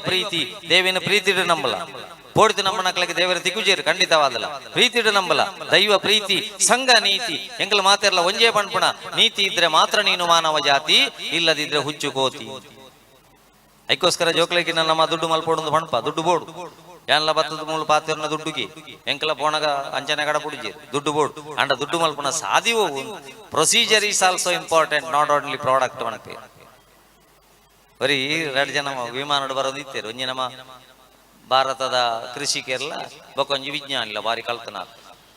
ಪ್ರೀತಿ, ದೇವಿನ ಪ್ರೀತಿಡು ನಂಬಲ. ಪೋಡಿತು ನಮ್ಮ ನಕ್ಲಕ್ಕೆ ದೇವರ ದಿಕ್ಕುಜೇರು ಖಂಡಿತವಾದಲ್ಲ. ಪ್ರೀತಿ ನಂಬಲ. ದೈವ ಪ್ರೀತಿ, ಸಂಘ ನೀತಿ. ಎಂಗಲ್ ಮಾತಿರಲ್ಲ ಒಂಜೇ ಪಣ್ಪಣ. ನೀತಿ ಇದ್ರೆ ಮಾತ್ರ ನೀನು ಮಾನವ ಜಾತಿ, ಇಲ್ಲದಿದ್ರೆ ಹುಚ್ಚು ಕೋತಿ. ಐಕೋಸ್ಕರ ಜೋಕ್ಲಕ್ಕೆ ನಮ್ಮ ದುಡ್ಡು ಮಲ್ಪೋಡು ಪಣ್ಪ. ದುಡ್ಡು ಬೋಡು. ಎಲ್ಲ ಬತ್ತದ ಮೂಲ ಪಾತಿರ್ನ ದುಡ್ಡುಗೆ. ಎಂಕಲ ಪೋಣಗ ಅಂಚನೆ ಕಡ ಪುಡಿಜಿ. ದುಡ್ಡು ಬೋಡು. ಅಂಡ ದುಡ್ಡು ಮಲ್ಪನ ಸಾದಿವೋ procedure is also important not only product ಒಣಪೆ ಬರೀ ಎರಡು ಜನ ವಿಮಾನ ಬರೋದಿತ್ತೇರು ಒಂಜಿ ನಮ್ಮ ಭಾರತದ ಕೃಷಿಕೆಲ್ಲ ಬೊಕೊಂಜಿ ವಿಜ್ಞಾನಿಲ ಬಾರಿ ಕಲ್ತನ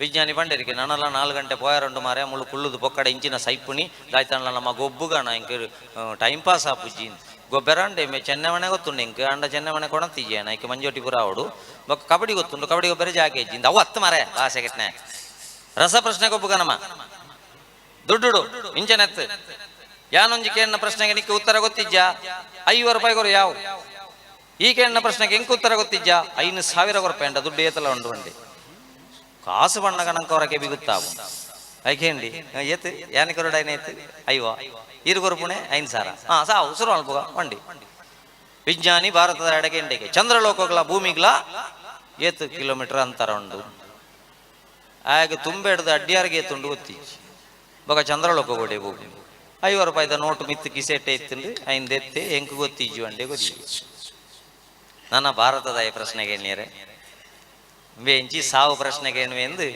ವಿಜ್ಞಾನಿ ಬಂಡೇರಿಗೆ ನನ್ನಲ್ಲ ನಾಲ್ಕು ಗಂಟೆ ಪೋಯಾರಂಡು ಮಾರೆ ಮುಳು ಕುಳ್ಳುದು ಪೊಕ್ಕಡ ಇಂಚಿನ ಸೈಪುಣಿ, ದಾಯ್ತಾನಲ್ಲ ನಮ್ಮ ಗೊಬ್ಬುಗಣ ಇಂಕ ಟೈಮ್ ಪಾಸ್ ಆಪುಜ್ಜಿ ಗೊಬ್ಬೆರಂಡೆ ಮೆ ಚೆನ್ನಮನೆ ಗೊತ್ತುಂಡು ಇಂಕ ಅಂಡ ಚೆನ್ನಮನೆ ಕೊಣತಿಜ್ಜೇನ ಇಂಕ ಮಂಜೋಟಿಪುರ ಅವಡು. ಬೊಕ್ಕ ಕಬಡ್ಡಿ ಗೊತ್ತುಂಡು, ಕಬಡ್ಡಿ ಗೊಬ್ಬರ ಜಾಗೆ ಇಜ್ಜಿಂದ ಅವು ಹತ್ತು ಮಾರೆ ಆಸೆ ಕೆಟ್ನೆ. ರಸ ಪ್ರಶ್ನೆ ಗೊಬ್ಬುಗನಮ್ಮ ದುಡ್ಡು ಇಂಚನೆತ್ತು ಯಾನೊಂಜಿ ಕೇಳಿನ ಪ್ರಶ್ನೆಗೆ ನಿಕ್ಕೆ ಉತ್ತರ ಗೊತ್ತಿಜ್ಜ? ಐವತ್ತು ರೂಪಾಯಿ ಕೊರು ಯಾವ? ಈ ಕೇಳಿನ ಪ್ರಶ್ನೆಗೆ ಎಂಕ ಉತ್ತರ ಗೊತ್ತಿಜ್ಜ? ಐನು ಸಾವಿರ ರೂಪಾಯಿ ಅಂಡ ದುಡ್ಡು ಏತಲ ಉಂಡು ಬಂಡಿ ಕಾಸು ಬಣ್ಣ ಗಣಕ ಹೊರಗೆ ಬಿಗುತ್ತಾವು. ಐಕೇಂಡಿ ಏತ್ ಯಾನಿಕ ಐನ ಏತ್? ಅಯ್ಯೋ ಇರುಗೊರು ಪುಣೆ ಐನ್ ಸಾರ. ಹಾ ಸಾವು, ಸುರು ಅಲ್ಪಗ ಮಂಡಿ ವಿಜ್ಞಾನಿ ಭಾರತದ ಎಡಗೆ ಎಂಡೆಗೆ. ಚಂದ್ರಲೋಕಗಳ ಭೂಮಿಗಳ ಏತ್ ಕಿಲೋಮೀಟರ್ ಅಂತರ ಉಂಡು. ಆಗ ತುಂಬೆ ಹಿಡ್ದು ಅಡ್ಡಿಯಾರಿಗೆ ಏತುಂಡು ಗೊತ್ತಿಜ್ಜಿ. ಬೊಕ ಚಂದ್ರಲೋಕ ಗೋಡೆ ಭೂಮಿ. ಐವತ್ತು ರೂಪಾಯಿದ ನೋಟು ಮಿತ್ತು ಕಿಸೆಟ್ಟೆ ಎತ್ತಂಡು ಐನ್ ದೆತ್ತೆ ಎಂಕ್ ಗೊತ್ತಿಜ್ಜು ಅಂಡೆ ಗೊತ್ತಿ ನನ್ನ ಭಾರತದ ಈ ಪ್ರಶ್ನೆಗೆ ನೀರೆ ಬೆಂಚಿ ಸಾವು ಪ್ರಶ್ನೆಗೆ ಎಂದು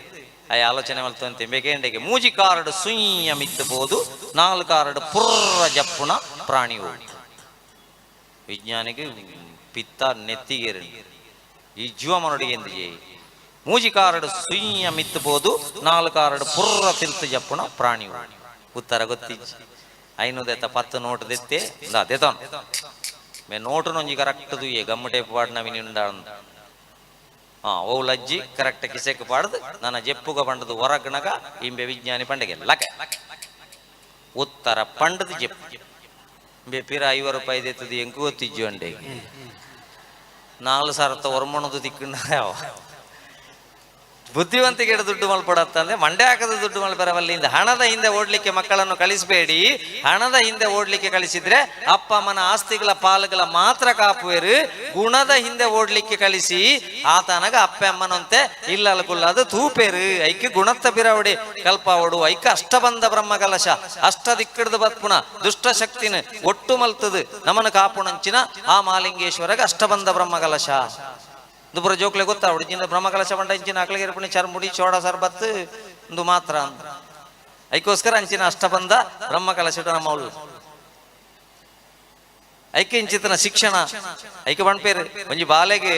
ಆ ಆಲೋಚನೆ ಮಲ್ತಂತೆ ಬೇಕೇಂಡೆಗೆ ಮೂಜಿ ಕಾರ್ಡ್ ಸುಯ್ಯ ಮಿತ್ತಬಹುದು ನಾಲ್ಕು ಕಾರ್ಡ್ ಪುರ್ರ ಜಪ್ಪುಣ ಪ್ರಾಣಿವು ವಿಜ್ಞಾನಿಗೆ ಪಿತ್ತ ನೆತ್ತಿಗೇರು ಈ ಜೀವ ಮನೊಡಿಗೆ ಎಂದು ಮೂಜಿ ಕಾರ್ಡ್ ಸುಯ್ಯ ಮಿತ್ತಬಹುದು ನಾಲ್ಕು ಕಾರ್ಡ್ ಪುರ್ರ ತಿರ್ತು ಜಪ್ಪುಣ ಪ್ರಾಣಿವು ಉತ್ತರ ಗೊತ್ತಿಜ್ಜಿ ಐನು ದೆತ್ತ ಪತ್ತು ನೋಟ್ ದೆತ್ತೆ ದಾ ದೆತೋನ್. ಮೇ ನೋಟು ನೊಂಜಿ ಕರೆಕ್ಟ್ ದುಯ್ಯೆ ಪಾಡ್ ಪಾಡ್ನ ವಿನಿಂಡ ಹಾ ಓಲಜ್ಜಿ ಕರೆಕ್ಟ್ ಕಿಸೆಕ್ ಪಾಡ್ದು, ನನ್ನ ಜೆಪ್ಪುಗ ಪಂಡದು ಹೊರಗ್ನಗ ಇಂಬೆ ವಿಜ್ಞಾನಿ ಪಂಡಗೆ ಲಕ. ಉತ್ತರ ಪಂಡದು ಜೆಪ್ಪು. ಇಂಬೆ ಪಿರ ಐವ ರೂಪಾಯಿ ದೇತದು ಎಂಕು ಗೊತ್ತಿಜ್ಜು ಅಂಡೆ. ನಾಲ್ ಸಾವಿರ ಹೊರಮಣದು ತಿಕ್ಕಂಡ ಬುದ್ಧಿವಂತಿಕೆ ದುಡ್ಡು ಮಲ್ಪಡತ್ತಂದ್ರೆ ಮಂಡೆ ಹಾಕದ ದುಡ್ಡು ಮಲ್ಪರವಲ್ಲಿಂದ ಹಣದ ಹಿಂದೆ ಓಡ್ಲಿಕ್ಕೆ ಮಕ್ಕಳನ್ನು ಕಳಿಸಬೇಡಿ. ಹಣದ ಹಿಂದೆ ಓಡ್ಲಿಕ್ಕೆ ಕಳಿಸಿದ್ರೆ ಅಪ್ಪ ಅಮ್ಮನ ಆಸ್ತಿಗಳ ಪಾಲುಗಳ ಮಾತ್ರ ಕಾಪುವೆರು ಗುಣದ ಹಿಂದೆ ಓಡ್ಲಿಕ್ಕೆ ಕಳಿಸಿ ಆತನಗ ಅಪ್ಪ ಅಮ್ಮನಂತೆ ಅದು ತೂಪೇರು ಐಕ್ಯ ಗುಣತ್ತ ಬಿರವಡಿ ಕಲ್ಪಾವಡು ಐಕ ಅಷ್ಟಬಂಧ ಬ್ರಹ್ಮ ಕಲಶ ಅಷ್ಟ ದಿಕ್ಕಿಡ್ದು ಬತ್ಪುಣ, ದುಷ್ಟ ಶಕ್ತಿನ ಒಟ್ಟು ಮಲ್ತದು ನಮನ ಕಾಪುಣಂಚಿನ ಆ ಮಾಲಿಂಗೇಶ್ವರಗ ಅಷ್ಟಬಂಧ ಬ್ರಹ್ಮ ಕಲಶ ದುಪುರ ಜೋಕ್ಲೆ ಗೊತ್ತಾ ಹುಡುಗಿಂದ ಬ್ರಹ್ಮಕಲಶ ಬಂಡ ಇಂಚಿನ ಅಕ್ಲಿಗೆ ಇರ್ಪಣಿ ಚರ್ಮುಡಿ ಚೋಡ ಸರ್ಬತ್ ಒಂದು ಮಾತ್ರ ಅಂತ ಐಕೋಸ್ಕರ ಅಂಚಿನ ಅಷ್ಟಬಂಧ ಬ್ರಹ್ಮಕಲಶ ನಮ್ಮ ಅವಳು ಐಕೆ ಇಂಚಿತನ ಶಿಕ್ಷಣ ಐಕೆ ಬಣ್ಪೇರು ಒಂಜಿ ಬಾಲೆಗೆ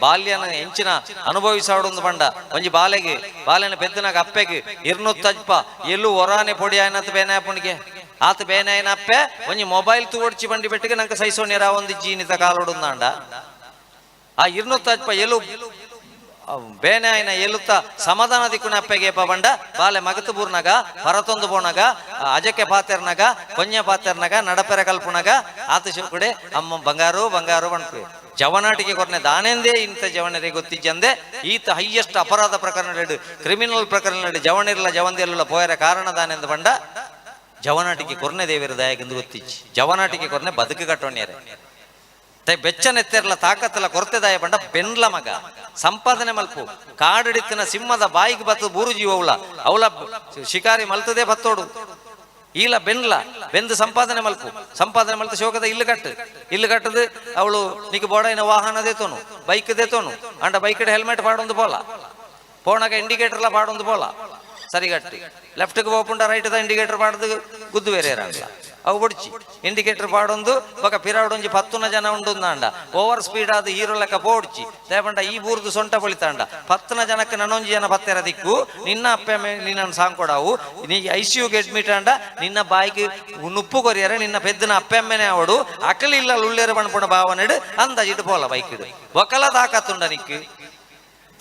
ಬಾಲ್ಯನ ಎಂಚಿನ ಅನುಭವಿಸಾಡೊಂದು ಬಂಡ ಒಂಜಿ ಬಾಲೆಗೆ ಬಾಲೆನ ಪೆದ್ದನಾಗ ಅಪ್ಪೆಗೆ ಇರ್ನುತ್ತಜ್ಪ ಎಲ್ಲೂ ಹೊರಾನೆ ಪೊಡಿ ಆಯ್ನತ್ ಬೇನೆ ಅಪ್ಪನಿಗೆ ಆತ ಬೇನೆ ಆಯ್ನ ಅಪ್ಪೆ ಒಂಜಿ ಮೊಬೈಲ್ ತೂವಡ್ಚಿ ಬಂಡಿ ಬೆಟ್ಟಿಗೆ ನಂಗೆ ಸೈಸೋಣಿರ ಒಂದು ಜೀನಿತ ಕಾಲೊಡುಂದಾಂಡ ಆ ಇರ್ನುತ್ತಜ್ಪ ಎಲು. ಬೇನೆ ಆಯ್ನ ಎಲುತ್ತ ಸಮಾಧಾನ ದಿಕ್ಕುನ ಅಪ್ಪೆಗೆ ಪಂಡ ಬಾಲೆ ಮಗತು ಬೂರ್ನಾಗ, ಹೊರತೊಂದು ಬೋನಗ ಅಜಕ್ಕೆ ಪಾತೆರ್ನಾಗ ಕೊನ್ಯ ಪಾತೆರ್ನಾಗ ನಡಪೆರ ಕಲ್ಪುನಗ ಆತ ಶಿವಕುಡೆ ಅಮ್ಮ ಬಂಗಾರು ಬಂಗಾರು ಬಣ್ಪು. ಜವನಾಟಿಗೆ ಕೊರನೆ ದಾನೆಂದೇ ಇಂಥ ಜವನರಿಗೆ ಗೊತ್ತಿಜ್ಜಂದೆ. ಈತ ಹೈಯೆಸ್ಟ್ ಅಪರಾಧ ಪ್ರಕರಣ ಕ್ರಿಮಿನಲ್ ಪ್ರಕರಣ ಜವನಿರಲ್ಲ ಜವಂದಿರಲ್ಲ ಪೋಯರ ಕಾರಣ ದಾನೆಂದು ಬಂಡ. ಜವನಾಟಿಗೆ ಕೊರನೆ ದೇವಿರ ದಯಾಗೆಂದು ಗೊತ್ತಿಜ್ಜಿ. ಜವನಾಟಿಗೆ ಕೊರನೆ ಬದುಕು ಕಟ್ಟೋಣ್ಯರೆ. ಬೆಚ್ಚನೆತ್ತೆರ್ಲ ತಾಕತ್ತಲ ಕೊರತೆದಾಯ ಬಂಡ ಬೆನ್ಲ ಮಗ. ಸಂಪಾದನೆ ಮಲ್ಪು. ಕಾಡಿಡಿತ್ತಿನ ಸಿಂಹದ ಬಾಯಿಗೆ ಬತ್ತು ಬೂರು ಜೀವ ಅವಳ ಅವಳ ಶಿಕಾರಿ ಮಲ್ತದೆ ಬತ್ತೋಡು. ಈಲ ಬೆನ್ಲ, ಬೆಂದು ಸಂಪಾದನೆ ಮಲ್ಪು. ಸಂಪಾದನೆ ಮಲ್ತ ಶೋಕದ ಇಲ್ಲಿ ಕಟ್ಟು. ಇಲ್ಲಿ ಕಟ್ಟದು ಅವಳು ನಿಕ್ ಬೋಡೈನ ವಾಹನ ದೇತೋನು ಬೈಕ್ ದೇತೋನು ಅಂಡ ಬೈಕ್ ಹೆಲ್ಮೆಟ್ ಪಾಡೊಂದು ಪೋಲ. ಪೋಣಾಗ ಇಂಡಿಕೇಟರ್ಲ ಪಾಡೊಂದು ಪೋಲ. ಸರಿಗಟ್ಟಿ. ಲೆಫ್ಟ್ಗೆ ರೈಟ್ ದ ಇಂಡಿಕೇಟರ್ ಪಾಡ್ದು ಗುದ್ದು ಬೇರೆ ಇರಂಗಿಲ್ಲ ಅವು ಬುಡ್ಚಿ ಇಂಡಿಕೇಟರ್ ಪಾಡೊಂದು ಬೊಕ ಪಿರಾಡೊಂಜಿ ಪತ್ತುನ ಜನ ಉಂಡು ಅಂಡ ಓವರ್ ಸ್ಪೀಡ್ ಆದ ಹೀರೋ ಲೆಕ್ಕ ಪೋಡ್ಚಿ ತೇಪಂಡ ಈ ಬೂರ್ದು ಸೊಂಟ ಬಳಿತಾಂಡ ಪತ್ತನ ಜನಕ್ಕೆ ನನ್ನೊಂಜಿ ಜನ ಪತ್ತೆರ ದಿಕ್ಕು ನಿನ್ನ ಅಪ್ಪ ನಿನ್ನ ಸಾಂಕೊಡಾವು ನೀ ಐ ಸಿ ಯುಗೆ ಅಡ್ಮಿಟ್ ಅಂಡ ನಿನ್ನ ಬಾಯಿಗೆ ನುಪ್ಪು ಕೊರಿಯರೆ ನಿನ್ನ ಪೆದ್ದನ ಅಪ್ಪೆಮ್ಮೆನೆ ಅವಡು ಅಕಲಿಲ್ಲ ಉಳ್ಳೇರ ಬಣ್ಪುಣ ಭಾವನೆಡು ಅಂದಾಜಿಟ್ಟು ಪೋಲ ಬೈಕಿಡು ಒಕಲ ತಾಕತ್ತುಂಡ ನಿಕ್ಕು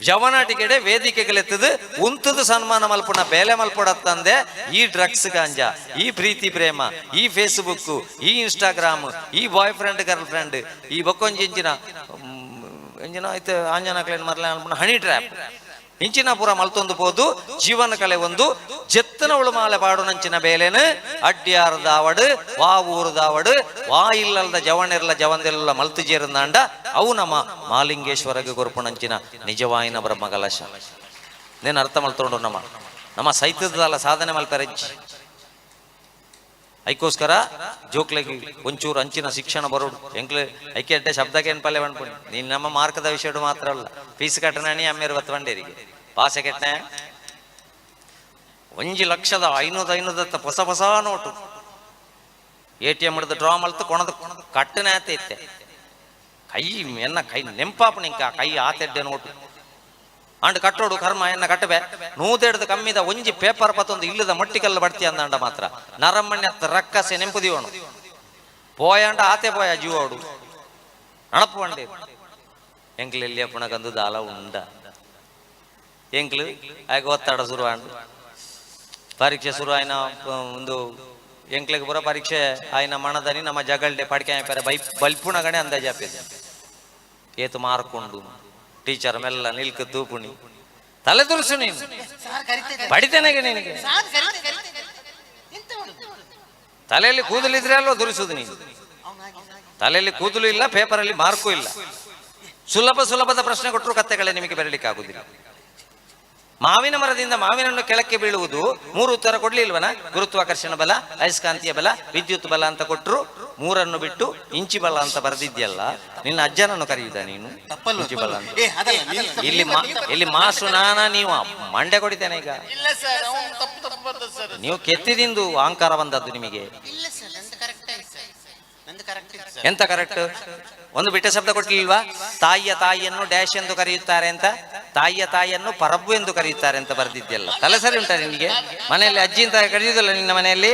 ಜವನಾಟಿಕೆಡೆ ವೇದಿಕೆಗಳೆತ್ತದು ಉಂತದು ಸನ್ಮಾನ ಮಲ್ಪುಣ, ಬೇಲೆ ಮಲ್ಪಡತ್ತಂದೆ ಈ ಡ್ರಗ್ಸ್ ಗಾಂಜಾ, ಈ ಪ್ರೀತಿ ಪ್ರೇಮ, ಈ ಫೇಸ್ಬುಕ್ ಈ ಇನ್ಸ್ಟಾಗ್ರಾಮ್ ಈ ಬಾಯ್ ಫ್ರೆಂಡ್ ಗರ್ಲ್ ಫ್ರೆಂಡ್ ಈ ಬೊಕ್ಕೊಂಜಿ ಇಂಚಿನ ಎಂಜಿನ ಆಯ್ತು ಆಂಜನಾಕ್ಲೇನ್ ಕ್ಲೇನ್ ಅನ್ಪುಣ ಹನಿ ಟ್ರ್ಯಾಪ್ ಇಂಚಿನ ಪುರ ಮಲ್ತೊಂದು ಜೀವನ ಕಲೆ ಒಂದು. ಜೆತ್ತನ ಉಳುಮಾಲೆ ಪಾಡು ನಂಚಿನ ಬೇಲೆನು. ಅಡ್ಯಾರ್ದಾವಡು ವಾ ಊರ್ದಾವಡು ವಾ ಇಲ್ಲಲ್ದ ಜವಣಿರ್ಲ ಜವಂದಿರಲ್ಲ ಮಲ್ತು ಜೀರಂದಾಂಡ ಅವು ನಮ್ಮ ಮಾಲಿಂಗೇಶ್ವರಗೆ ಗೊರ್ಪು ನಂಚಿನ ನಿಜವಾಯಿನ ಬ್ರಹ್ಮ ಕಲಶ ನೇನು ಅರ್ಥ ಮಲ್ತೊಂಡು ನಮ್ಮ ನಮ್ಮ ಸೈತ್ಯದಲ್ಲ ಸಾಧನೆ ಮಲ್ಪೆರಜ್ಜಿ ಐಕೋಸ್ಕರ ಜೋಕ್ಲಗಿ ಒಂಚೂರು ಅಂಚಿನ ಶಿಕ್ಷಣ ಬರೋಡು. ಎಂಕ್ಲೆ ಐಕೆ ಅಡ್ಡೆ ಶಬ್ದಕ್ಕೆ ಏನ್ ಪಲ್ಯ ಬಂದ್ಕೊಂಡು ನೀನು ನಮ್ಮ ಮಾರ್ಕದ ವಿಷಯ ಮಾತ್ರ ಅಲ್ಲ. ಫೀಸ್ ಕಟ್ಟನಾಣಿ ಅಮ್ಮೇರು ಬತ್ವಂಡೇರಿಗೆ ಪಾಸೆ ಕೆಟ್ಟನೆ ಒಂಜಿ ಲಕ್ಷದ ಐನೂದ ಐನೂದತ್ತ ಹೊಸ ಹೊಸ ನೋಟು ಎ ಟಿ ಎಮ್ ಹಿಡಿದು ಡ್ರಾ ಮಲ್ತು ಕೊಣದ ಕಟ್ಟನೆ ಆತ ಇತ್ತೆ ಕೈ ಎನ್ನ ಕೈ ನೆಂಪಾಪು ನಿಂಕ ಕೈ ಆತೆಡ್ಡೆ ನೋಟು ಅಂಡ್ ಕಟ್ಟೋಡು ಕರ್ಮ ಎನ್ನ ಕಟ್ಟಬೆ ನೂತೆಡ್ದು ಕಮ್ಮಿದ ಒಂಜಿ ಪೇಪರ್ ಪತ್ತೊಂದು ಇಲ್ಲದ ಮಟ್ಟಿಕಲ್ಲ ಬಡ್ತಿ ಅಂದಂಡ ಮಾತ್ರ ನರಮಣ್ಯ ರಕ್ಕಸೆ ನೆಂಪುದಿವನು పోయాంట ఆతే పోయా జీవాడు నడపు అండి ఎంకులు వెళ్ళి అప్పుడు ದಾಲ ఉండ ಎಂಕ್ಲು ಆಗ ಒತ್ತಡ ಶುರು ಅಂಡು ಪರೀಕ್ಷೆ ಶುರು ಆಯ್ನ ಒಂದು ಎಂಕ್ಲಿಗೆ ಬರೋ ಪರೀಕ್ಷೆ ಆಯ್ನ ಮಣದನಿ ನಮ್ಮ ಜಗಲ್ಡೆ ಪಡಿಕೆ ಪೆರ ಬೈ ಬಲ್ಪುಣ ಗಣೆ ಅಂದಾಜ್ ಹಾಪಿದೆ ಏತು ಮಾರ್ಕೊಂಡು ಟೀಚರ್ ಮೆಲ್ಲ ನಿಲ್ಕ ತೂಪುಣಿ ತಲೆ ತುರುಸು ನೀನು ಸಾರ್ ಕರಿತಿದ್ದಾರೆ ಪಡಿತೇನೆ ನಿನಗೆ ಸಾರ್ ಕರಿತೆ ಕರಿತೆ ಎಂತ ಮಾಡುದು ತಲೆಯಲ್ಲಿ ಕೂದಲಿದ್ರೆ ಅಲ್ವಾ ದುರಿಸುದು ನೀನು ಅವನಾಗಿ ತಲೆಯಲ್ಲಿ ಕೂದಲು ಇಲ್ಲ ಪೇಪರಲ್ಲಿ ಮಾರ್ಕು ಇಲ್ಲ ಸುಲಭ ಸುಲಭದ ಪ್ರಶ್ನೆ ಕೊಟ್ಟರು ಕತ್ತೆಗಳೇ ನಿಮಗೆ ಬರಲಿಕ್ಕೆ ಆಗುದಿಲ್ಲ ಮಾವಿನ ಮರದಿಂದ ಮಾವಿನನ್ನು ಕೆಳಕ್ಕೆ ಬೀಳುವುದು ಮೂರು ಉತ್ತರ ಕೊಡ್ಲಿಲ್ವನ? ಗುರುತ್ವಾಕರ್ಷಣ ಬಲ ಅಯಸ್ಕಾಂತೀಯ ಬಲ ವಿದ್ಯುತ್ ಬಲ ಅಂತ ಕೊಟ್ಟರು ಮೂರನ್ನು ಬಿಟ್ಟು ಇಂಚಿ ಬಲ ಅಂತ ಬರೆದಿದ್ಯಲ್ಲ ನಿನ್ನ ಅಜ್ಜನನ್ನು ಕರೆಯುದ ನೀನು? ಇಂಚಿ ಬಲ ಅಂತ. ಏ ಅದಲ್ಲ ಇಲ್ಲಿ ಮಾ ಇಲ್ಲಿ ಮಾಸು ನಾನ ನೀವು ಮಂಡೆ ಕೊಡಿತೇನೆ ಈಗ. ಇಲ್ಲ ಸರ್ ಅವ್ನು ತಪ್ಪು ತಪ್ಪು ಬರ್ತದೆ ಸರ್. ನೀವು ಕೆತ್ತಿದಿಂದು ಅಹಂಕಾರ ಬಂದದ್ದು ನಿಮಗೆ. ಇಲ್ಲ ಸರ್ ನಂದು ಕರೆಕ್ಟ್ ಆಯ್ತು ಸರ್. ನಂದು ಕರೆಕ್ಟ್ ಇತ್ತು ಸರ್. ಎಂತ ಕರೆಕ್ಟ್ ಒಂದು ಬಿಟ್ಟ ಶಬ್ದ ಕೊಟ್ಟಿಲ್ವಾ ತಾಯಿಯ ತಾಯಿಯನ್ನು ಡ್ಯಾಶ್ ಎಂದು ಕರೆಯುತ್ತಾರೆ ಅಂತ ತಾಯಿಯ ತಾಯಿಯನ್ನು ಪರಬ್ಬು ಎಂದು ಕರೆಯುತ್ತಾರೆ ಅಂತ ಬರೆದಿದ್ದೆಲ್ಲ ತಲೆ ಸರಿ ಉಂಟ ನಿಮಗೆ? ಮನೆಯಲ್ಲಿ ಅಜ್ಜಿ ಅಂತ ಕರೆಯುವುದಿಲ್ಲ ನಿನ್ನ ಮನೆಯಲ್ಲಿ?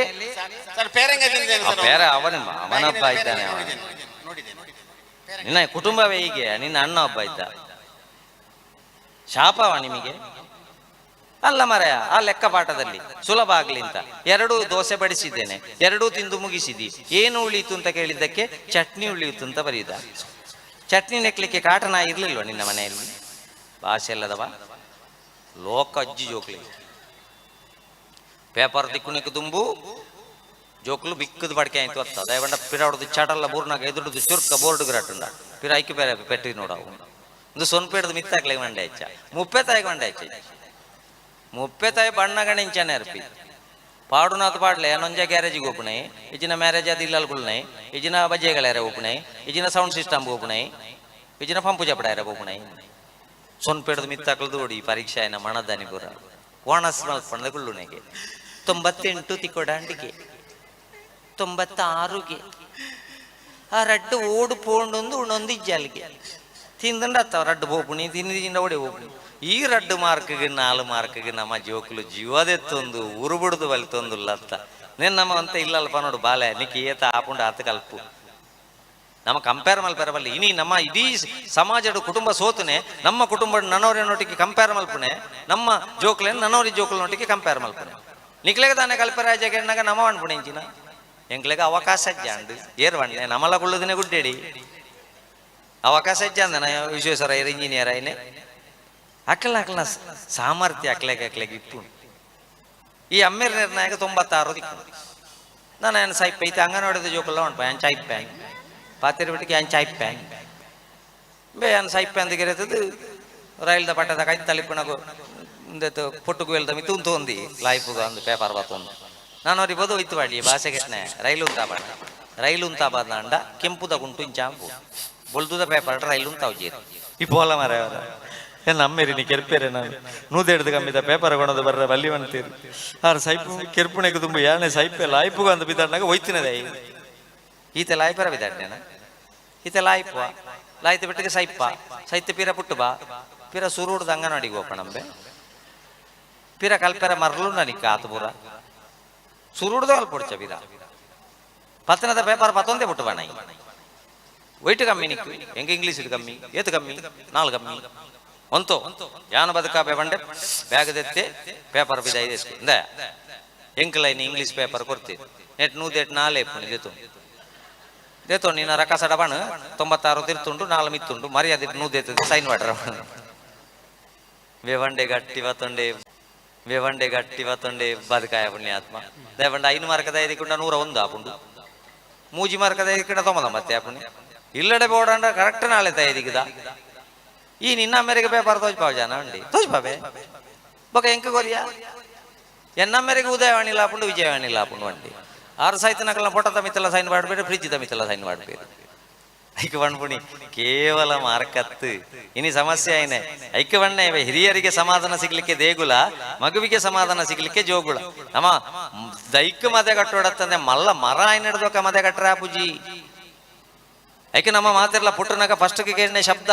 ಬೇರೆ ಅವನ ಅವನೊಬ್ಬ ಇದ್ದಾನೆ ನಿನ್ನ ಕುಟುಂಬವೇ ಹೀಗೆ ನಿನ್ನ ಅಣ್ಣ ಒಬ್ಬ ಇದ್ದ. ಶಾಪವ ನಿಮಗೆ? ಅಲ್ಲ ಮರೆಯ, ಆ ಲೆಕ್ಕ ಪಾಠದಲ್ಲಿ ಸುಲಭ ಆಗ್ಲಿ ಅಂತ. ಎರಡೂ ದೋಸೆ ಬಡಿಸಿದ್ದೇನೆ, ಎರಡೂ ತಿಂದು ಮುಗಿಸಿದಿ. ಏನು ಉಳಿಯಿತು ಅಂತ ಕೇಳಿದ್ದಕ್ಕೆ ಚಟ್ನಿ ಉಳಿಯಿತು ಅಂತ ಬರೀದ ಚಟ್ನಿ ನೆಕ್ಲಿಕ್ಕೆ ಕಾಟನ ಇರ್ಲಿಲ್ವ ನಿನ್ನ ಮನೆಯಲ್ಲಿ? ಭಾಷೆ ಅಲ್ಲದವ? ಲೋಕ ಅಜ್ಜಿ ಜೋಕ್ಲಿ. ಪೇಪರ್ ದಿಕ್ಕುಣಿக்கு ತುಂಬು ಜೋಕ್ಲು ಬಿಕ್ಕದ ಬಡಕೆ ಆಯ್ತು ಅತ್ತ. ದಯವಂಡ ಪಿರಾಡುದು ಚಾಟಲ್ಲ ಬೂರ್ನಾಗ ಎದುರುದು ಚುರ್ಕ ಬೋರ್ಡ್ ಗ್ರಾಟುಂಡ ಪಿರ ಬೇರೆ ಪೆಟ್ಟಿ ನೋಡವು. ಒಂದು ಸೊನ್ಪೇಡದು ಮಿತ್ತಾಗ್ಲಿಗೆ ಮಂಡೆ ಹೆಚ್ಚ. ಮುಪ್ಪೆತಾಯಿ ಮಂಡೆ ಹೆಚ್ಚ. ಮುಪ್ಪೆತಾಯಿ ಬಣ್ಣ ಗಣಿಂಚನೆ ಅರ್ಪಿ ಪಾಡುನಾಥ್ ಪಾಡ್ಲೆ ನೊಂಜ ಗ್ಯಾರೇಜಿಗೆ ಓಪಣೆ ಇಜಿನ ಮ್ಯಾರೇಜ್ ಅದು ಇಲ್ಲಲ್ ಗುಳ್ನೆ ಇಜಿನ ಬಜ್ಜೆಗಳಾರ ಓಪಣೆ ಇಜಿನ ಸೌಂಡ್ ಸಿಸ್ಟಮ್ ಓಪಣೆ ಇಜಿನ ಪಂಪು ಜಪಡಾರ ಓಪಣೆ ಸೊನ್ಪೇಡದು ಮಿತ್ತಾಕಲ್ದು ಓಡಿ ಪರೀಕ್ಷೆ ಆಯ್ನ ಮಣದಾನಿ ಪುರ ಓಣಸ್ ಮಲ್ಪಣದ ಗುಳ್ಳುನೆಗೆ ತೊಂಬತ್ತೆಂಟು ತಿಕೊಡಾಂಡಿಗೆ ತೊಂಬತ್ತಾರುಗೆ ಆ ರಡ್ಡು ಓಡು ಪೋಂಡೊಂದು ಉಣೊಂದು ಇಜ್ಜಲ್ಗೆ ತಿಂದಂಡ ಅತ್ತವ ರಡ್ಡು ಬೋಪುಣಿ ತಿಂದ ಒಡೆ ಹೋಗ್ಬಿಡಿ ಈ ರಡ್ಡು ಮಾರ್ಕ್ಗೆ, ನಾಲ್ ಮಾರ್ಕ್ಗೆ ನಮ್ಮ ಜೋಕುಲು ಜೀವದೆತ್ತೊಂದು ಉರುಬುಡ್ದು ಬಲಿತೊಂದು ಲತ್ತ నేను ನಮ್ಮ ಅಂತ ಇಲ್ಲಲ್ಪ ನೋಡು ಬಾಲೆ, ನಿಕ್ಕೆ ಏತ ಆಪುಂಡು ಆತ ಕಲ್ಪು. ನಮ್ಮ ಕಂಪೇರ್ ಮಲ್ಪೆರಬಲ್ಲಿ ಇನಿ ನಮ್ಮ ಇಡೀ ಸಮಾಜದ ಕುಟುಂಬ ಸೋತನೆ, ನಮ್ಮ ಕುಟುಂಬ ನೋಟಿಗೆ ಕಂಪೇರ್ ಮಲ್ಪುನೆ, ನಮ್ಮ ಜೋಕ್ಲೆನ್ ನನ್ನವರಿ ನೋಟಿಗೆ ಕಂಪೇರ್ ಮಲ್ಪುನೆ. ನಿಕ್ಲೆಗ ತಾನೆ ಕಲ್ಪರಾಜ ಕೆಣ್ಣಾಗ ನಮ್ಮ ಅನ್ಪುಣೆ ಇಂಚಿನ ಎಂಕ್ಲೆಗ ಅವಕಾಶ ಜಾಂಡು ಏರ್ ನಮ್ಮಲ್ಲ ಕುಳ್ಳುದಿನ ಗುಡ್ಡೇಡಿ. ಅವಕಾಶ ಜಾಂದನ ವಿಶ್ವೇಶ್ವರ ಇಂಜಿನಿಯರ್ ಆಯ್ನೆ ಅಕ್ಕಲ ಅಕ್ಕಲ ಸಾಮರ್ಥ್ಯ ಅಕ್ಲೆಗೆ ಅಕ್ಲೆಗೆ ಇಪ್ಪು ಈ ಅಮ್ಮೇರ್ ನಿರ್ಣಾಯಕ ತೊಂಬತ್ತಾರು ನಾನು ಏನು ಸೈಪ್ ಐತೆ ಅಂಗನವಾಡಿದ ಜೋಕಲ್ಲ ಉಂಟು ಏನು ಚಾಯ್ ಪ್ಯಾಂಗ್ ಪಾತಿರ ಬಿಟ್ಟಿಗೆ ಏನು ಚೈಪ್ ಪ್ಯಾಂಗ್ ಬೇ, ಏನು ಸೈಪ್ ಪ್ಯಾನ್ ದಿಗಿರತದು ರೈಲ್ದ ಪಟ್ಟದ ಕೈ ತಲಿಪುಣಗು ಇಂದತ್ತು ಪೊಟ್ಟುಗು ಹೇಳ್ದ ಮಿತ್ತು ಉಂತು ಲೈಫ್ ಲೈಫುಗ ಒಂದು ಪೇಪರ್ ಬತ್ತೊಂದು ನಾನು ಅವ್ರಿಗೆ ಬದು ಇತ್ತು ಬಾಡಿ ಭಾಷೆಗೆ ರೈಲು ಉಂತಾ ಬಾಡ ರೈಲು ಉಂತಾ ಬಾದ ಅಂಡ, ಕೆಂಪುದ ಗುಂಟು ಇಂಚಾಂಪು ಬೊಲ್ದುದ ಪೇಪರ್ ರೈಲು ಉಂತಾವ್ ಜೀರು ಈ ಪೋಲ ಮರ ಏನು ಅಮ್ಮೇರಿ ನೀ ಕೆರ್ಪೇರೆ ನಾನು ನೂದೆಡ್ದು ಕಮ್ಮಿದ ಪೇಪರ್ ಕೊಣದು ಬರ್ರ ಬಲ್ಲಿ ಬಂತೀರಿ ಆರು ಸೈಪು ಕೆರ್ಪುಣೆಗೆ ತುಂಬ ಯಾನೆ ಸೈಪೆ ಲಾಯ್ಪುಗ ಅಂತ ಬಿದ್ದಾಡ್ನಾಗ ಹೋಯ್ತಿನದೆ ಈತ ಲಾಯ್ಪರ ಬಿದ್ದಾಡ್ನೇನ ಈತ ಲಾಯ್ಪುವ ಲಾಯ್ತು ಬಿಟ್ಟಿಗೆ ಸೈಪ್ಪ ಸೈತ್ ಪೀರ ಪುಟ್ಟು ಬಾ ಪೀರ ಸುರುಡ್ದು ಅಂಗನವಾಡಿಗೆ ಹೋಪಣಂಬೆ ಪೀರ ಕಲ್ಪೆರ ಮರಲು ನನಗೆ ಆತು ಪೂರ ಸುರುಡ್ದು ಅಲ್ಲಿ ಪೊಡ್ಚ ಬಿದ ಪತ್ತನದ ಪೇಪರ್ ಪತ್ತೊಂದೇ ಬಿಟ್ಟು ಬಣ ವೈಟ್ ಕಮ್ಮಿ ನಿಕ್ಕು ಹೆಂಗೆ ಇಂಗ್ಲೀಷ್ ಕಮ್ಮಿ ಏತು ಕಮ್ಮಿ ನಾಲ್ ಕಮ್ಮಿ ಒಂತೋ ಯಾನ ಬದುಕಾಪೆ ಬಂಡೆ ಬ್ಯಾಗ್ ದೆತ್ತೆ ಪೇಪರ್ ಬಿದ ಇದೆ ಇಂದ ಎಂಕ್ಲೈನ್ ಇಂಗ್ಲೀಷ್ ಪೇಪರ್ ಕೊಡ್ತೀವಿ ನೆಟ್ ನೂ ದೇಟ್ ನಾಲೆ ಪುಣಿ ದೇತು ದೇತು ನಿನ್ನ ರಕಾಸ ಡಬಣ ತೊಂಬತ್ತಾರು ತಿರ್ತುಂಡು ನಾಲ್ ಮಿತ್ತುಂಡು ಮರ್ಯಾದೆ ನೂ ದೇತದೆ ಸೈನ್ ಮಾಡ್ರ ಬೇವಂಡೆ ಗಟ್ಟಿ ಬತ್ತೊಂಡೆ ಬೇವಂಡೆ ಗಟ್ಟಿ ಬತ್ತೊಂಡೆ ಬದುಕಾಯ ಪುಣ್ಯಾತ್ಮ ದೇವಂಡ ಐನು ಮಾರ್ಕದ ಇದಕ್ಕೊಂಡ ನೂರ ಒಂದು ಆಪುಂಡು ಮೂಜಿ ಮಾರ್ಕದ ಇದಕ್ಕಿಂಡ ತೊಂಬತ್ತೊಂಬತ್ತೆ ಆಪುಣ್ಯ ಇಲ್ಲಡೆ ಬೋಡಂಡ ಕರೆಕ್ಟ್ ನಾಳೆ ತಯದಿಗಿದ. ಈ ನಿನ್ನ ಮೇರೆಗೆ ಪೇಪರ್ ತೋಜ್ಪಾವ ಜನ ಅಂಡಿ ತೋಜ್ಪಾವೆ? ಬೊಕ ಎಂಕ ಕೊರಿಯಾ? ಎನ್ನ ಮೇರೆಗೆ ಉದಯವಾಣಿ ಲಾಪುಂಡು, ವಿಜಯವಾಣಿ ಲಾಪುಂಡು ಅಂಡಿ ಆರು ಸಾಯ್ತು ನಕಲ್ನ ಫೋಟೋ ತಮಿತಲ್ಲ ಸೈನ್ ಮಾಡ್ಬೇಡಿ ಫ್ರಿಜ್ ತಮಿತಲ್ಲ ಸೈನ್ ಮಾಡ್ಬೇಡಿ ಐಕ್ಯ ಬಣ್ಪುಣಿ ಕೇವಲ ಮಾರ್ಕತ್ತು. ಇನಿ ಸಮಸ್ಯೆ ಐಕ್ಯ ಬಣ್ಣ, ಇವೆ ಹಿರಿಯರಿಗೆ ಸಮಾಧಾನ ಸಿಗ್ಲಿಕ್ಕೆ ದೇಗುಲ, ಮಗುವಿಗೆ ಸಮಾಧಾನ ಸಿಗ್ಲಿಕ್ಕೆ ಜೋಗುಳ. ನಮ್ಮ ದೈಕ್ ಮದೆ ಕಟ್ಟೋಡತ್ತಂದ್ರೆ ಮಲ್ಲ ಮರ ಏನಿಡ್ದೋಕ ಮದೆ ಕಟ್ರ ಪೂಜಿ? ಐಕೆ ನಮ್ಮ ಮಾತಿರ್ಲ ಪುಟ್ಟನಾಗ ಫಸ್ಟ್ ಕೇಳಿನ ಶಬ್ದ?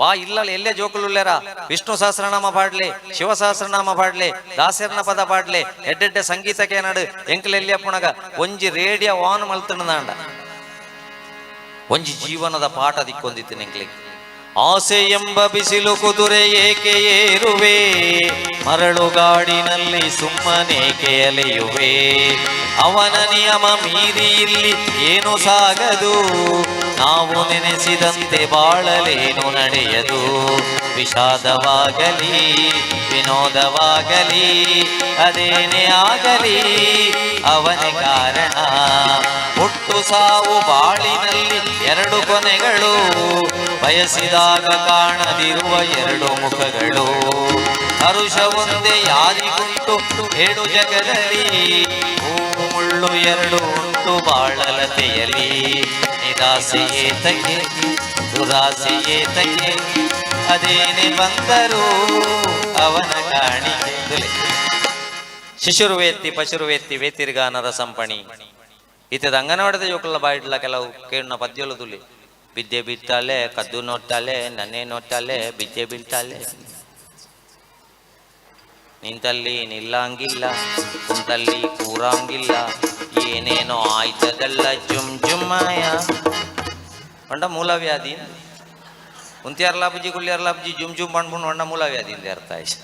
ವಾ ಇಲ್ಲ ಎಲ್ಲೇ ಜೋಕುಲುಲ್ಲೇರ ವಿಷ್ಣು ಸಹಸ್ರನಾಮ ಪಾಡ್ಲಿ, ಶಿವ ಸಹಸ್ರನಾಮ ಪಾಡ್ಲಿ, ದಾಸರ್ನ ಪದ ಪಾಡ್ಲಿ ಎಡ್ಡೆಡ್ಡೆ ಸಂಗೀತ ನಡು ಎಂಕಲೆಲ್ಲಿ ಅಪ್ಪುಣಗ ಒಂಜಿ ರೇಡಿಯೋ ಆನ್ ಮಲ್ತಣ್ಣದಾಂಡ ಒಂಜಿ ಜೀವನದ ಪಾಠ ದಿಕ್ಕೊಂದಿತ್ತು ನೆಂಕ್ಲಿಗೆ ಆಸೆ ಎಂಬ ಬಿಸಿಲು ಕುದುರೆ ಏಕೆ ಏರುವೆ? ಮರಳುಗಾಡಿನಲ್ಲಿ ಸುಮ್ಮನೇಕೆ ಅಲೆಯುವೆ ಅವನ ನಿಯಮ ಮೀರಿ ಇಲ್ಲಿ ಏನು ಸಾಗದು? ನಾವು ನೆನೆಸಿದಂತೆ ಬಾಳಲೇನು ನಡೆಯದು. ವಿಷಾದವಾಗಲಿ, ವಿನೋದವಾಗಲಿ, ಅದೇನೇ ಆಗಲಿ, ಅವನೇ ಕಾರಣ. ಹುಟ್ಟು ಸಾವು ಬಾಳಿನಲ್ಲಿ ಎರಡು ಕೊನೆಗಳು, ಬಯಸಿದಾಗ ಕಾಣದಿರುವ ಎರಡು ಮುಖಗಳು. ಹರುಷ ಒಂದೇ ಯಾರಿಗುಂಟು, ಹೇಳು ಜಗದಲ್ಲಿ ಮುಳ್ಳು ಎರಡು ಉಂಟು ಬಾಳಲತೆಯಲಿ. ನಿರಾಸೆಯೇ ತಗೆ ದುರಾಸೆಯೇ ತಗೆ ಅದೇನೆ ಬಂದರೂ ಅವನ ಕಾಣಿಕೆ. ಶಿಶುರುವೇತ್ತಿ, ಪಶುರುವೇತ್ತಿ, ವೇತಿರ್ಗಾನದ ಸಂಪಣಿ. ಇತದ ಅಂಗನವಾಡದ ಯುವಕಲ ಬಾಯಿಡ್ಲ ಕೆಲವು ಕೇಳಿನ ಪದ್ಯಲು ದುಲಿ. ವಿದ್ಯೆ ಬಿತ್ತಾಲೆ, ಕದ್ದು ನೋಡ್ತಾಳೆ ನನ್ನೇ ನೋಡ್ತಾಳೆ ಬಿದ್ದೆ ಬೀಳ್ತಾಳೆ ನಿಂತಲ್ಲಿ ನಿಲ್ಲಂಗಿಲ್ಲ ಕುಂತಲ್ಲಿ ಕೂರಂಗಿಲ್ಲ, ಏನೇನೋ ಆಯ್ತದೆಲ್ಲ ಜುಮ್ ಜುಮ್ಮಾಯ. ಹೊಂಡ ಮೂಲವ್ಯಾಧಿ. ಕುಂತಿಯರ್ಲಾಪುಜಿ ಲಾಭಜಿ ಜುಮ್ ಜುಮ್ ಬಂಡ್ಬುಣ್ ಹೊಂಡ ಮೂಲವ್ಯಾಧಿ ಇಂದ ಅರ್ಥ ಆಯ್ತು.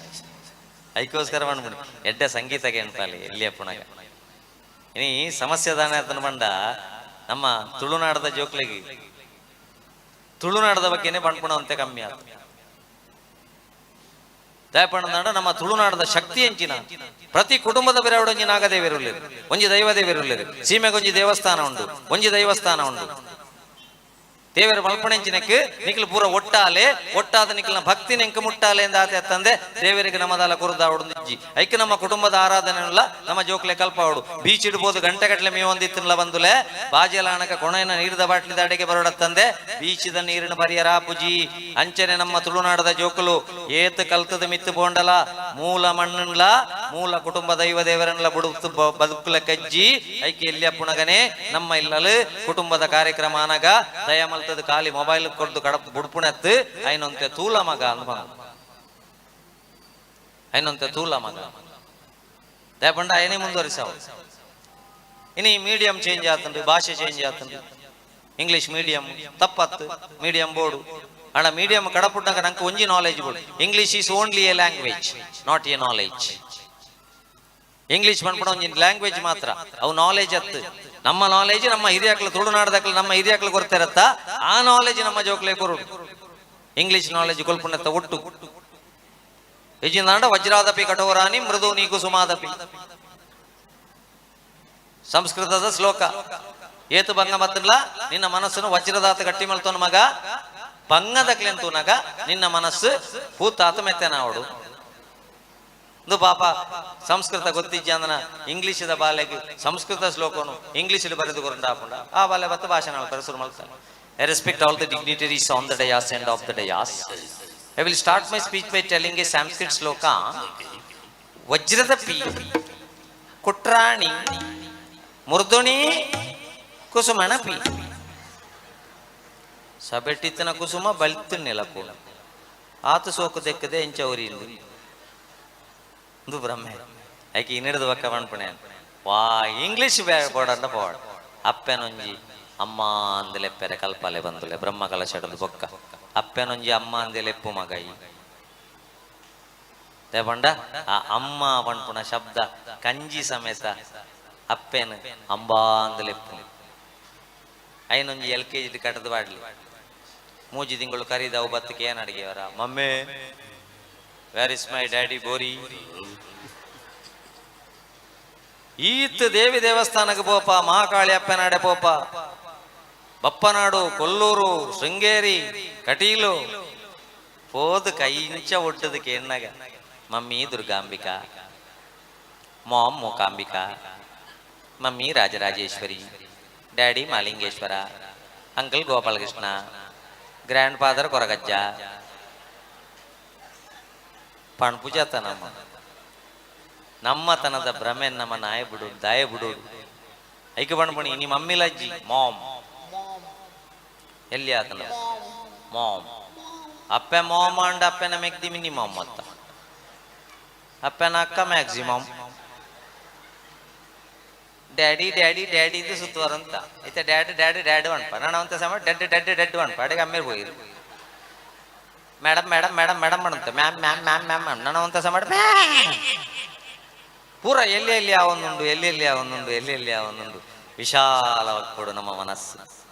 ಐಕೋಸ್ಕರ ಬಂದ್ಬಿಡಿ. ಎಡ್ಡೆ ಸಂಗೀತ ಗೆಂತಾಲಿ ಎಲ್ಲಿ ಪುಣಗ. ಇನಿ ಸಮಸ್ಯೆ ದಾನೆ ಅದನ್ನು ಬಂಡ. ನಮ್ಮ ತುಳುನಾಡದ ಜೋಕ್ಲಿಗೆ. ತುಳುನಾಡದ ಬಗ್ಗೆನೆ ಬಣ್ಪುಣ ಅಂತೆ ಕಮ್ಮಿ ಆತ. ದಯಪಣ್ಣನಾಡ ನಮ್ಮ ತುಳುನಾಡದ ಶಕ್ತಿ ಎಂಚಿನ ಪ್ರತಿ ಕುಟುಂಬದ ಬೆರವಡು ಒಂಜಿ ನಾಗದೇವಿರುಲ್ಲಿರು ಒಂಜಿ ದೈವದೇವಿರುಲ್ಲಿರು ಸೀಮೆಗೊಂಜಿ ದೇವಸ್ಥಾನ ಉಂಟು. ಒಂಜಿ ದೈವಸ್ಥಾನ ಉಂಟು. ದೇವರ ಮಲ್ಪಣೆಂಚಿನಕ್ಕೆ ನಿಖಿಲ್ ಪೂರ ಒಟ್ಟಾಲೆ, ಒಟ್ಟಾದ ನಿಖಿಲ್ನ ಭಕ್ತಿ ನೆಂಕ ಮುಟ್ಟಾಲೆ ಎಂದ ಆತ ತಂದೆ, ದೇವರಿಗೆ ನಮ್ಮದಲ್ಲ ಕುರುದ ಹೊಡ್ದಿಜ್ಜಿ ಐಕೆ ನಮ್ಮ ಕುಟುಂಬದ ಆರಾಧನೆ ಇಲ್ಲ ನಮ್ಮ ಜೋಕ್ಲೆ ಕಲ್ಪ ಹೊಡು ಬೀಚ್ ಇಡ್ಬೋದು ಗಂಟೆ ಗಟ್ಟಲೆ ಮೇ ಒಂದಿತ್ತಿನಲ್ಲ ಬಂದುಲೆ ಬಾಜಲಾಣಕ ಕೊಣೆನ ನೀರಿದ ಬಾಟ್ಲಿದ ಅಡಿಗೆ ಬರೋಡ ತಂದೆ. ಬೀಚಿದ ನೀರಿನ ಪರಿಯರ ಪುಜಿ. ಅಂಚನೆ ನಮ್ಮ ತುಳುನಾಡದ ಜೋಕಲು. ಏತ್ ಕಲ್ತದ ಮಿತ್ತು ಬೋಂಡಲ. ಮೂಲ ಮಣ್ಣನ್ಲ ಮೂಲ ಕುಟುಂಬ ದೈವ ದೇವರನ್ಲ ಬುಡುತ್ತು ಬ- ಬದುಕುಲ ಕಜ್ಜಿ ಐಕೆ ಇಲ್ಲಿ ಪುಣಗನೆ, ನಮ್ಮ ಇಲ್ಲಲು ಕುಟುಂಬದ ಕಾರ್ಯಕ್ರಮ ಅನಗ ದಯಮಲ್ತದ ಖಾಲಿ ಮೊಬೈಲ್ ಕೊಡ್ದು ಕಡಪ್ ಬುಡ್ಪುಣತ್ತು, ಐನೊಂತೆ ತೂಲ ಮಗ ಅಂದ್ ಮಗ ಐನೊಂತೆ ತೂಲ ಮಗ. ದಯಪಂಡ ಐನೇ ಮುಂದುವರಿಸಾವ. ಇನಿ ಮೀಡಿಯಂ ಚೇಂಜ್ ಆತಂಡು ಭಾಷೆ ಚೇಂಜ್ ಆತಂಡು ಇಂಗ್ಲಿಷ್ ಮೀಡಿಯಂ ತಪ್ಪತ್ತು ಮೀಡಿಯಂ ಬೋರ್ಡು ಅಣ್ಣ ಮೀಡಿಯಂ ಕಡಪುಟ್ಟಾಗ ನಂಗೆ ಒಂಜಿ knowledge board English is only a language not a knowledge English ಬಂದ್ಬಿಡ ಒಂಜಿ ಲ್ಯಾಂಗ್ವೇಜ್ ಮಾತ್ರ. ಅವು ನಾಲೆಜ್ ಅತ್ತು. ನಮ್ಮ ನಾಲೆಜ್ ನಮ್ಮ ಹಿರಿಯಕ್ಳು ತುಳುನಾಡದಕ್ಲು ನಮ್ಮ ಹಿರಿಯಕ್ಳು ಗೊತ್ತಿರತ್ತ ಆ ನಾಲೆಜ್ ನಮ್ಮ ಜೋಕ್ಲೆ ಕೊರು ಇಂಗ್ಲಿಷ್ ನಾಲೆಜ್ ಕೊಲ್ಪುಣತ್ತ ಒಟ್ಟು. ಯಜಿನಾಂಡ ವಜ್ರಾದಪಿ ಕಠೋರಾನಿ ಮೃದು ನೀಕು ಸುಮಾದಪಿ ಸಂಸ್ಕೃತದ ಶ್ಲೋಕ. ಏತು ಭಂಗ ಮತ್ತಲ್ಲ ನಿನ್ನ ಮನಸ್ಸನ್ನು ವಜ್ರದಾತ ಗಟ್ಟಿ ಮಲ್ತೋನ ಮಗ. ಭಂಗದಕ್ಲೆಂತೂನಗ ನಿನ್ನ ಮನಸ್ಸು ಪೂತಾತ ಮೆತ್ತೆನಾವಡು ಇದು ಪಾಪ ಸಂಸ್ಕೃತ ಗೊತ್ತಿಜ್ಜ ಅಂದನ ಇಂಗ್ಲಿಷದ ಬಾಲೆಗೆ ಸಂಸ್ಕೃತ ಶ್ಲೋಕನು ಇಂಗ್ಲಿಷಲ್ಲಿ ಬರೆದು ಕೊಂಡು ಹಾಕೊಂಡ ಆ ಬಾಲೆ ಬತ್ತ ಭಾಷಣ ಹೇಳ್ತಾರೆ ಶುರು ಮಾಡ್ತಾರೆ I respect all the dignitaries on the dais and off the dais I will start my speech by telling a Sanskrit shloka ವಜ್ರದ ಪಿ ಕುಟ್ರಾಣಿ ಮುರ್ದುಣಿ ಕುಸುಮಣ ಪಿ ಸಬೆಟ್ಟಿತ್ತನ ಕುಸುಮ ಬಲಿತು ನೆಲಪು ಆತು ಸೋಕು ದೆಕ್ಕದೆ ಎಂಚವರಿ ಇದು ಬ್ರಹ್ಮೆ ಆಯ್ಕೆ ಇನ್ನಿಡ್ದು ಬಕ್ಕ ಮಣ್ಪಣೆ ವಾ, ಇಂಗ್ಲಿಷ್ ಬೋರ್ಡಂಡ ಪೋಡ್ ಅಪ್ಪೆನೊಂಜಿ, ಅಮ್ಮ ಅಂದಲೆಪ್ಪೆರೆ ಕಲ್ಪಲೆ ಬಂದುಲೆ ಬ್ರಹ್ಮ ಕಲಶಡದು ಬೊಕ್ಕ. ಅಪ್ಪೆನೊಂಜಿ, ಅಮ್ಮ ಅಂದೆಲೆಪ್ಪು ಮಗೈ. ದೇವಂಡ ಆ ಅಮ್ಮ ಪಣ್ಪುಣ ಶಬ್ದ, ಕಂಜಿ ಸಮೇತ ಅಪ್ಪೆನು ಅಂಬಾ ಅಂದಲೆಪ್ಪು ಐನೊಂಜಿ ಎಲ್ ಕೆ ಜಿ ಕಟ್ಟದು ಬಾಡ್ಲಿ. ಮೂಜಿ ತಿಂಗಳು ಕರೀದವು ಬತ್ತಕ್ಕೆ ಏನ್ ಅಡಿಗೆಯವರ ಮಮ್ಮೆ ವೇರ್ ಇಸ್ ಮೈ ಡ್ಯಾಡಿ ಬೋರಿ ಈತ್ ದೇವಿ ದೇವಸ್ಥಾನಕ್ಕೆ ಪೋಪ ಮಹಾಕಾಳಿ ಅಪ್ಪನಾಡೆ ಪೋಪ ಬಪ್ಪನಾಡು ಕೊಲ್ಲೂರು ಶೃಂಗೇರಿ ಕಟೀಲು పోదు కయించ ఒడ్డుది కేన్నగ mummy Durgambika mom Mookambika mummy Rajarajeshwari daddy Malingeshwara uncle Gopalakrishna grandfather ಪಣಪುಜಾತ ನಮ್ಮ ನಮ್ಮತನದ ಭ್ರಮೆ, ನಮ್ಮ ನಾಯ ಬಿಡೋದು ದಾಯ ಬಿಡೋದು ಐಕೆ ಬಣ್ಬಣಿ ನಿಮ್ಮ ಅಮ್ಮಿಲಜ್ಜಿ ಮಾಮ್. ಎಲ್ಲಿ ಆತನ? ಮಾಮ್. ಅಪ್ಪೆ ಮಾಮ್ ಅಂಡ ಅಪ್ಪೆನ ಮೆಗ್ದಿ ಮಿನಿಮಮ್ ಅಂತ ಅಪ್ಪನ ಅಕ್ಕ ಮ್ಯಾಕ್ಸಿಮಮ್. ಡ್ಯಾಡಿ ಡ್ಯಾಡಿ ಡ್ಯಾಡಿ ಇದು ಸುತ್ತುವರಂತ. ಐತೆ ಡ್ಯಾಡಿ ಡ್ಯಾಡಿ, ಡ್ಯಾಡ್ ಅನ್ಪ ನಾನು ಅಂತ ಸಮ ಡೆಡ್ ಡೆಡ್ ಡೆಡ್ ಅನ್ಪ ಅಡಿಗೆ ಅಮ್ಮೇರ್ ಹೋಗಿದ್ರು madam madam madam madam ಮಾಡಂತೆ ma'am ma'am ma'am ma'am ma'am. ನಾನು ಸಮ ಪೂರ ಎಲ್ಲಿ ಎಲ್ಲಿ ಯಾವೊಂದುಂಡು ಎಲ್ಲಿ ಎಲ್ಲಿ ಒಂದು ಎಲ್ಲಿ ಎಲ್ಲಿ ಯಾವೊಂದುಂಡು ವಿಶಾಲವಾಗಿ ಕೊಡು ನಮ್ಮ ಮನಸ್ಸು